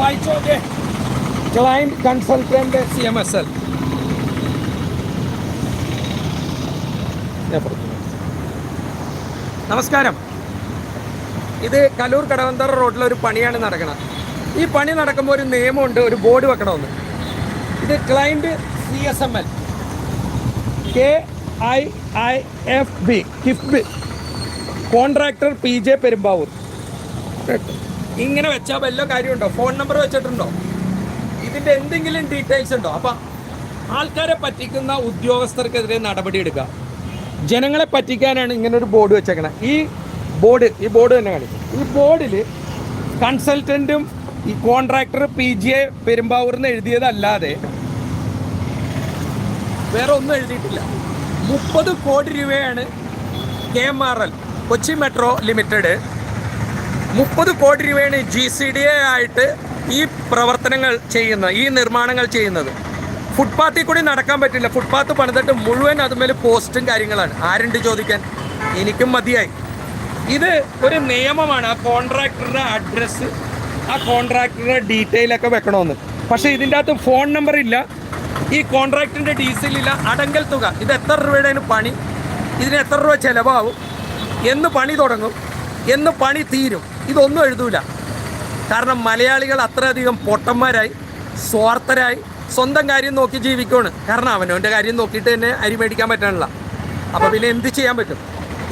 വായിച്ചോ client consultant C M S L. നമസ്കാരം. ഇത് കലൂർ കടവന്തറ റോഡിൽ ഒരു പണിയാണ് നടക്കുന്നത്. ഈ പണി നടക്കുമ്പോൾ ഒരു നിയമമുണ്ട് ഒരു ബോർഡ് വെക്കണമെന്ന്. ഇത് client C S M L. K I I F B KIIFB contractor P J Perumbavoor. ഇങ്ങനെ വെച്ചാൽ വല്ല കാര്യമുണ്ടോ? ഫോൺ നമ്പർ വെച്ചിട്ടുണ്ടോ? ഇതിന്റെ എന്തെങ്കിലും ഡീറ്റെയിൽസ് ഉണ്ടോ? അപ്പം ആൾക്കാരെ പറ്റിക്കുന്ന ഉദ്യോഗസ്ഥർക്കെതിരെ നടപടി എടുക്കുക ജനങ്ങളെ പറ്റിക്കാനാണ് ഇങ്ങനെ ഒരു ബോർഡ് വെച്ചേക്കണത് ഈ ബോർഡ് ഈ ബോർഡ് തന്നെ കാണിക്കും. ഈ ബോർഡിൽ കൺസൾട്ടന്റും ഈ കോൺട്രാക്ടർ പി ജി എ പെരുമ്പാവൂർന്ന് എഴുതിയതല്ലാതെ വേറെ ഒന്നും എഴുതിയിട്ടില്ല. മുപ്പത് കോടി രൂപയാണ് K M R L Kochi metro limited മുപ്പത് കോടി രൂപയാണ് ജി സി ഡി എ ആയിട്ട് ഈ പ്രവർത്തനങ്ങൾ ചെയ്യുന്നത് ഈ നിർമ്മാണങ്ങൾ ചെയ്യുന്നത്. ഫുട്പാത്തിൽ കൂടി നടക്കാൻ പറ്റില്ല. ഫുട്പാത്ത് പണിതിട്ട് മുഴുവൻ അതുമേൽ പോസ്റ്റും കാര്യങ്ങളാണ്. ആരുണ്ട് ചോദിക്കാൻ? എനിക്കും മതിയായി. ഇത് ഒരു നിയമമാണ്. ആ കോൺട്രാക്ടറുടെ അഡ്രസ്സ് ആ കോൺട്രാക്ടറുടെ ഡീറ്റെയിൽ ഒക്കെ വെക്കണമെന്ന്. പക്ഷേ ഇതിന്റെ അകത്ത് ഫോൺ നമ്പർ ഇല്ല. ഈ കോൺട്രാക്ടിന്റെ ഇല്ല. അടങ്കൽ തുക. ഇത് എത്ര രൂപയുടെ പണി? ഇതിന് എത്ര രൂപ ചിലവാകും? എന്ന് പണി തുടങ്ങും. എന്ന് പണി തീരും. ഇതൊന്നും എഴുതൂല. കാരണം മലയാളികൾ അത്രയധികം പൊട്ടന്മാരായി സ്വാർത്ഥരായി സ്വന്തം കാര്യം നോക്കി ജീവിക്കുകയാണ് കാരണം അവനവന്റെ കാര്യം നോക്കിയിട്ട് തന്നെ അരി മേടിക്കാൻ പറ്റാനില്ല അപ്പോൾ പിന്നെ എന്ത് ചെയ്യാൻ പറ്റും?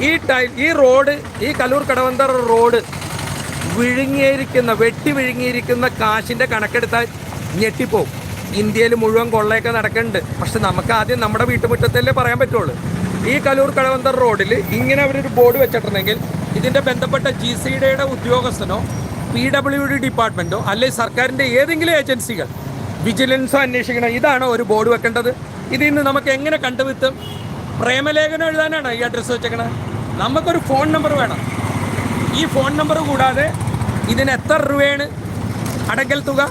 ഈ ടൈൽ ഈ റോഡ് ഈ കലൂർ കടവന്തർ റോഡ് വിഴുങ്ങിയിരിക്കുന്ന വെട്ടി വിഴുങ്ങിയിരിക്കുന്ന കാശിന്റെ കണക്കെടുത്താൽ ഞെട്ടിപ്പോവും. ഇന്ത്യയിൽ മുഴുവൻ കൊള്ളയൊക്കെ നടക്കുന്നുണ്ട്. പക്ഷെ നമുക്ക് ആദ്യം നമ്മുടെ വീട്ടുമുറ്റത്തല്ലേ പറയാൻ പറ്റുള്ളൂ. ഈ കലൂർ കടവന്തർ റോഡിൽ ഇങ്ങനെ അവരൊരു ബോർഡ് വെച്ചിട്ടുണ്ടെങ്കിൽ ഇതിന്റെ ബന്ധപ്പെട്ട ജി സി ഡിയുടെ ഉദ്യോഗസ്ഥനോ പി ഡബ്ല്യു ഡി ഡിപ്പാർട്ട്മെന്റോ അല്ലെങ്കിൽ സർക്കാരിന്റെ ഏതെങ്കിലും ഏജൻസികൾ വിജിലൻസോ അന്വേഷിക്കണം. ഇതാണോ ഒരു ബോർഡ് വെക്കേണ്ടത്. ഇതിൽ നിന്ന് നമുക്ക് എങ്ങനെ കണ്ടുപിത്തും പ്രേമലേഖനം എഴുതാനാണ് ഈ അഡ്രസ്സ് വെച്ചേക്കണത് നമുക്കൊരു ഫോൺ നമ്പർ വേണം. ഈ ഫോൺ നമ്പർ കൂടാതെ ഇതിന് എത്ര രൂപയാണ് അടങ്കൽ തുക?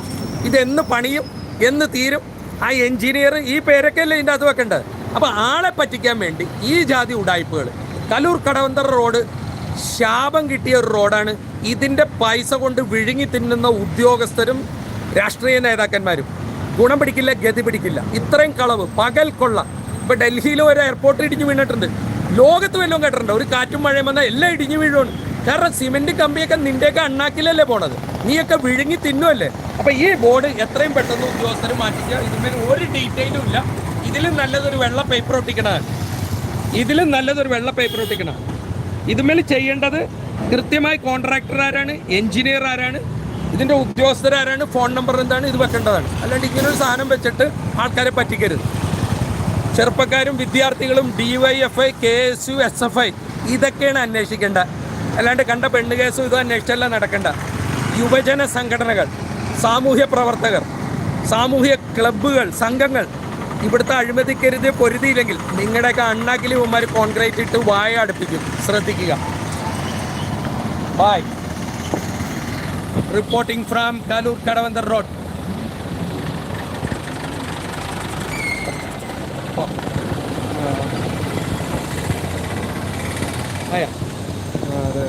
ഇതെന്ന് പണിയും എന്ന് തീരും? ആ എൻജിനീയർ ഈ പേരൊക്കെ അല്ലേ ഇതിന്റെ അത് വെക്കേണ്ടത്. അപ്പോൾ ആളെ പറ്റിക്കാൻ വേണ്ടി ഈ ജാതി ഉടായ്പകൾ കലൂർ കടവന്തറ റോഡ് ശാപം കിട്ടിയ ഒരു റോഡാണ്. ഇതിന്റെ പൈസ കൊണ്ട് വിഴുങ്ങി തിന്നുന്ന ഉദ്യോഗസ്ഥരും രാഷ്ട്രീയ നേതാക്കന്മാരും. ഗുണം പിടിക്കില്ല ഗതി പിടിക്കില്ല. ഇത്രയും കളവ് പകൽ കൊള്ള. ഇപ്പം ഡൽഹിയിൽ ഒരു എയർപോർട്ട് ഇടിഞ്ഞു വീണിട്ടുണ്ട്. ലോകത്ത് വല്ലതും കേട്ടിട്ടുണ്ട്? ഒരു കാറ്റും മഴയും വന്നാൽ എല്ലാം ഇടിഞ്ഞു വീഴുവാണ് കാരണം സിമെന്റ് കമ്പിയൊക്കെ നിന്റെയൊക്കെ അണ്ണാക്കിലല്ലേ പോണത്? നീയൊക്കെ വിഴുങ്ങി തിന്നുമല്ലേ അപ്പൊ ഈ ബോർഡ് എത്രയും പെട്ടെന്ന് ഉദ്യോഗസ്ഥർ മാറ്റിക്കുക ഇതിന്മേൽ ഒരു ഡീറ്റെയിലും ഇല്ല. ഇതിലും നല്ലതൊരു വെള്ള പേപ്പർ ഒട്ടിക്കണ ഇതിലും നല്ലതൊരു വെള്ള പേപ്പർ ഒട്ടിക്കണം ഇതുമേൽ ചെയ്യേണ്ടത് കൃത്യമായി കോൺട്രാക്ടർ ആരാണ് എഞ്ചിനീയർ ആരാണ് ഇതിന്റെ ഉദ്യോഗസ്ഥർ ആരാണ് ഫോൺ നമ്പർ എന്താണ് ഇത് വെക്കേണ്ടതാണ്. അല്ലാണ്ട് ഇങ്ങനെ ഒരു സാധനം വെച്ചിട്ട് ആൾക്കാരെ പറ്റിക്കരുത്. ചെറുപ്പക്കാരും വിദ്യാർത്ഥികളും D Y F I K S U S F I ഇതൊക്കെയാണ് അന്വേഷിക്കേണ്ട. അല്ലാണ്ട് കണ്ട പെണ്ണ് കേസും ഇതും അന്വേഷിച്ചല്ല നടക്കേണ്ട. യുവജന സംഘടനകൾ സാമൂഹ്യ പ്രവർത്തകർ സാമൂഹ്യ ക്ലബ്ബുകൾ സംഘങ്ങൾ ഇവിടുത്തെ അഴിമതിക്കരുത് പൊരുതിയില്ലെങ്കിൽ നിങ്ങളുടെയൊക്കെ അണ്ണാക്കിലും ഇവന്മാർ കോൺക്രീറ്റ് ഇട്ട് വായ അടുപ്പിക്കും. ശ്രദ്ധിക്കുക. Bye reporting from Kaloor Kadavanthra road അതെ.